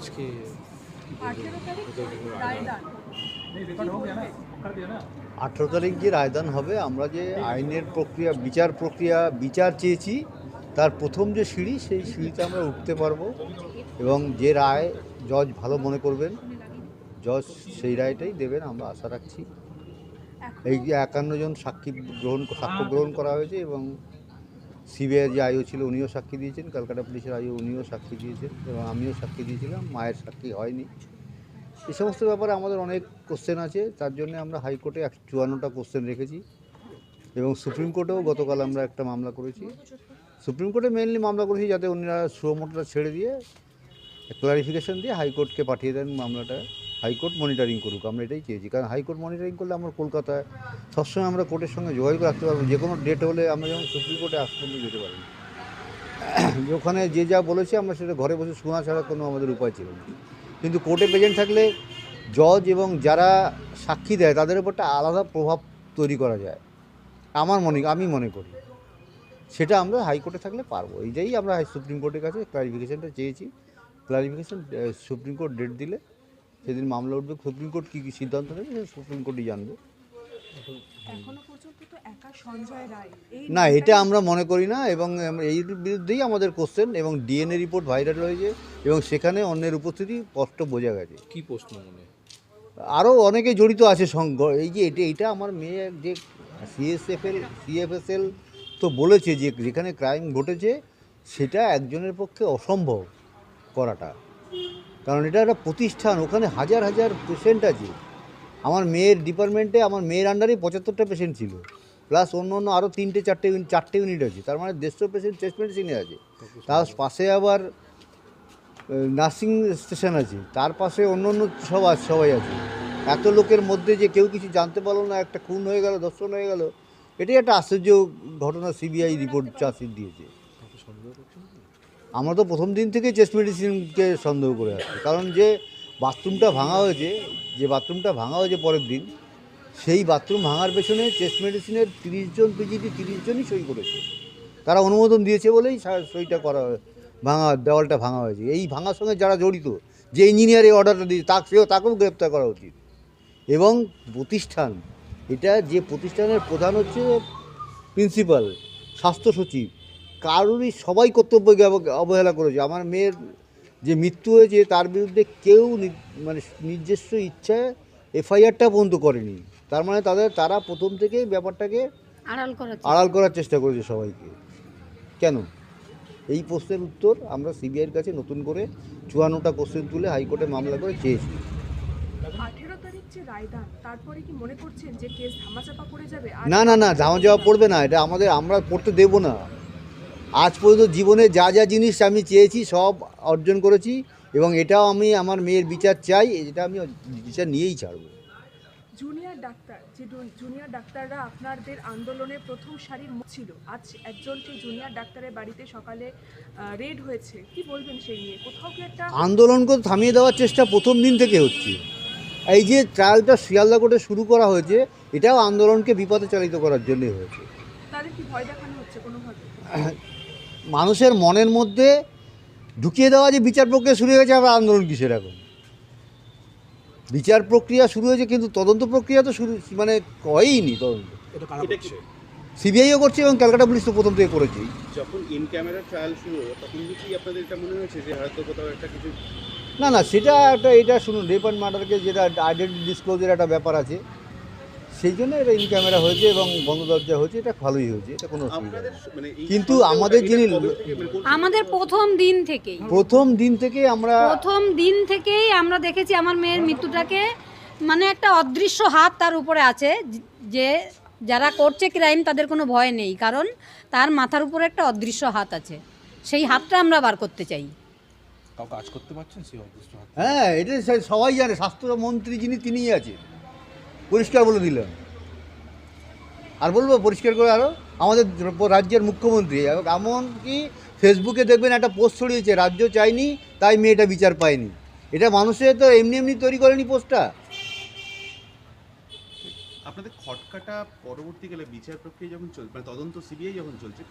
আজকে আঠেরো তারিখ যে রায়দান হবে আমরা যে আইনের প্রক্রিয়া বিচার প্রক্রিয়া বিচার চেয়েছি তার প্রথম যে সিঁড়ি সেই সিঁড়িতে আমরা উঠতে পারব। এবং যে রায় জজ ভালো মনে করবেন জজ সেই রায়টাই দেবেন আমরা আশা রাখছি। এই যে একান্ন জন সাক্ষী গ্রহণ সাক্ষ্য গ্রহণ করা হয়েছে এবং সিবিআই যে আইও ছিল উনিও সাক্ষী দিয়েছেন, কলকাতা পুলিশের আইও উনিও সাক্ষী দিয়েছেন এবং আমিও সাক্ষী দিয়েছিলাম, মায়ের সাক্ষী হয়নি। এই সমস্ত ব্যাপারে আমাদের অনেক কোশ্চেন আছে, তার জন্য আমরা হাইকোর্টে এক চুয়ান্নটা কোশ্চেন রেখেছি এবং সুপ্রিম কোর্টেও গতকাল আমরা একটা মামলা করেছি। সুপ্রিম কোর্টে মেনলি মামলা করেছি যাতে ওনারা সুমোটা ছেড়ে দিয়ে ক্লারিফিকেশন দিয়ে হাইকোর্টকে পাঠিয়ে দেন মামলাটা। হাইকোর্ট মনিটরিং করুক, আমরা এটাই চেয়েছি। কারণ হাইকোর্ট মনিটরিং করলে আমরা কলকাতায় সবসময় আমরা কোর্টের সঙ্গে যোগাযোগ রাখতে পারব। যে কোনো ডেট হলে আমরা যেমন সুপ্রিম কোর্টে পর্যন্ত যেতে পারি ওখানে যে যা বলেছে, আমরা সেটা ঘরে বসে শোনা ছাড়া কোনো আমাদের উপায় ছিল না। কিন্তু কোর্টে প্রেজেন্ট থাকলে জজ এবং যারা সাক্ষী দেয়, তাদের উপরটা আলাদা প্রভাব তৈরি করা যায়। আমার মনে, আমি মনে করি। সেটা আমরা হাইকোর্টে থাকলে পারব। এইটাই আমরা সুপ্রিম কোর্টের কাছে ক্লারিফিকেশানটা চেয়েছি। ক্লারিফিকেশন সুপ্রিম কোর্ট ডেট দিলে সেদিন মামলা উঠবে সুপ্রিম কোর্ট কী কী সিদ্ধান্ত নেবে সেটা সুপ্রিম কোর্টই জানবে। এখনও পর্যন্ত তো একা সঞ্জয় রায় এই না এটা আমরা মনে করি না এবং এই বিরুদ্ধেই আমাদের কোশ্চেন এবং ডিএনএ রিপোর্ট ভাইরাল হয়েছে এবং সেখানে অন্যের উপস্থিতি স্পষ্ট বোঝা গেছে। কি প্রশ্ন মনে? আরও অনেকে জড়িত আছে সঙ্গ এই যে এটা এটা আমার মেয়ে যে সিএসএফএল সিএফএসএল তো বলেছে যে যেখানে ক্রাইম ঘটেছে সেটা একজনের পক্ষে অসম্ভব করাটা। কারণ এটা একটা প্রতিষ্ঠান, ওখানে হাজার হাজার পেশেন্ট আছে। আমার মেয়ের ডিপার্টমেন্টে আমার মেয়ের আন্ডারেই পঁচাত্তরটা পেশেন্ট ছিল। প্লাস অন্য অন্য আরও তিনটে, চারটে চারটে ইউনিট আছে। তার মানে দেড়শো পেশেন্ট চেস্ট মেডিসিনে আছে। তার পাশে আবার নার্সিং স্টেশন আছে। তার পাশে অন্য অন্য সব আছে, সবাই আছে। এত লোকের মধ্যে যে কেউ কিছু জানতে পারল না, একটা খুন হয়ে গেল দর্শন হয়ে গেল। এটাই একটা আশ্চর্য ঘটনা সিবিআই রিপোর্ট চাষির দিয়েছে কাউকে সন্দেহ করছেন কি? আমরা তো প্রথম দিন থেকে চেস্ট মেডিসিনকে সন্দেহ করে আসছি কারণ যে বাথরুমটা ভাঙা হয়েছে, যে বাথরুমটা ভাঙা হয়েছে পরের দিন, সেই বাথরুম ভাঙার পেছনে চেস্ট মেডিসিনের তিরিশ জন পিজিটি তিরিশ জনই সই করেছে। তারা অনুমোদন দিয়েছে বলেই সইটা করা ভাঙা, দেওয়ালটা ভাঙা হয়েছে। এই ভাঙার সঙ্গে যারা জড়িত, যে ইঞ্জিনিয়ার এই অর্ডারটা দিয়েছে, তাকে, সেও তাকেও গ্রেপ্তার করা উচিত। এবং প্রতিষ্ঠান, এটা যে প্রতিষ্ঠানের প্রধান হচ্ছে প্রিন্সিপাল, স্বাস্থ্য সচিব কারোরই সবাই কর্তব্যকে অবহেলা করেছে। আমার মেয়ের যে মৃত্যু হয়েছে তার বিরুদ্ধে কেউ নি- মানে নিজস্ব ইচ্ছায় এফআইআরটা পর্যন্ত করেনি। তার মানে তাদের তারা প্রথম থেকে ব্যাপারটাকে আড়াল করা আড়াল করার চেষ্টা করেছে সবাইকে। কেন? এই প্রশ্নের উত্তর আমরা সিবিআইয়ের কাছে নতুন করে চুয়ান্নটা কোশ্চেন তুলে হাইকোর্টে মামলা করে চেয়েছি। আঠেরো তারিখ যে রায়দান তারপরে কি মনে করছেন যে কেস ধামাচাপা পড়ে যাবে? আর না না না ধামা যাওয়া পড়বে না। এটা আমাদের আমরা পড়তে দেব না। আজ পর্যন্ত জীবনে যা যা জিনিস আমি চেয়েছি সব অর্জন করেছি এবং এটাও আমি আমার মেয়ের বিচার চাই এটা আমি বিচার নিয়েই ছাড়বো। জুনিয়র ডাক্তার যে জুনিয়র ডাক্তাররা আপনাদের আন্দোলনে প্রথম সারির ছিল। আজ একজন সেই জুনিয়র ডাক্তারের বাড়িতে সকালে রেড হয়েছে। কি বলবেন সেই নিয়ে? কোথাও কি একটা আন্দোলনকে থামিয়ে দেওয়ার চেষ্টা প্রথম দিন থেকে হচ্ছে। এই যে ট্রায়ালটা শিয়ালদা কোর্টে শুরু করা হয়েছে এটাও আন্দোলনকে বিপদে চালিত করার জন্যই হয়েছে। তাদের কি ভয় দেখানো হচ্ছে কোনোভাবে? মানুষের মনের মধ্যে ঢুকিয়ে দেওয়া যে বিচার প্রক্রিয়া শুরু হয়ে গেছে আবার আন্দোলন কিসের এখন বিচার প্রক্রিয়া শুরু হয়েছে কিন্তু তদন্ত প্রক্রিয়া তো শুরু মানে হয়ইনি তদন্ত। এটা কারা এটা করছে? সিবিআইও করছে এবং ক্যালকাটা পুলিশ তো প্রথম থেকে করেছে যখন ইন ক্যামেরা ট্রায়াল শুরু তখন কি আপনাদের এটা মনে হয়েছে যে হয়তো কোথাও একটা কিছু না না সেটা একটা এটা শুনুন রেপ অ্যান্ড মার্ডারকে যেটা আইডেন্টি ডিসক্লোজের একটা ব্যাপার আছে সেই জন্য এটা ইন ক্যামেরা হয়েছে এবং বন্ধ দরজা হয়েছে এটা ভালোই হয়েছে এটা কোনো অসুবিধা নেই। মানে কিন্তু আমাদের যিনি- মানে আমাদের প্রথম দিন থেকেই। প্রথম দিন থেকে আমরা প্রথম দিন থেকেই আমরা দেখেছি আমার মেয়ের মৃত্যুটাকে মানে একটা অদৃশ্য হাত তার উপরে আছে যে যারা করছে ক্রাইম তাদের কোনো ভয় নেই কারণ তার মাথার উপরে একটা অদৃশ্য হাত আছে। সেই হাতটা আমরা বার করতে চাই। কাউ কাজ করতে পারছেন সেই হাত হ্যাঁ এটা সে- সবাই জানে স্বাস্থ্যমন্ত্রী যিনি তিনিই আছেন। পরিষ্কার বলে দিলেন। আর বলব পরিষ্কার করে আরও আমাদের রাজ্যের মুখ্যমন্ত্রী, এমনকি ফেসবুকে দেখবেন একটা পোস্ট ছড়িয়েছে, রাজ্য চাইনি তাই মেয়েটা বিচার পায়নি। এটা মানুষের তো এমনি এমনি তৈরি করেনি পোস্টটা। আপনাদের খটকাটা পরবর্তীকালে বিচার প্রক্রিয়া যখন চলছে মানে তদন্ত সিবিআই যখন চলছে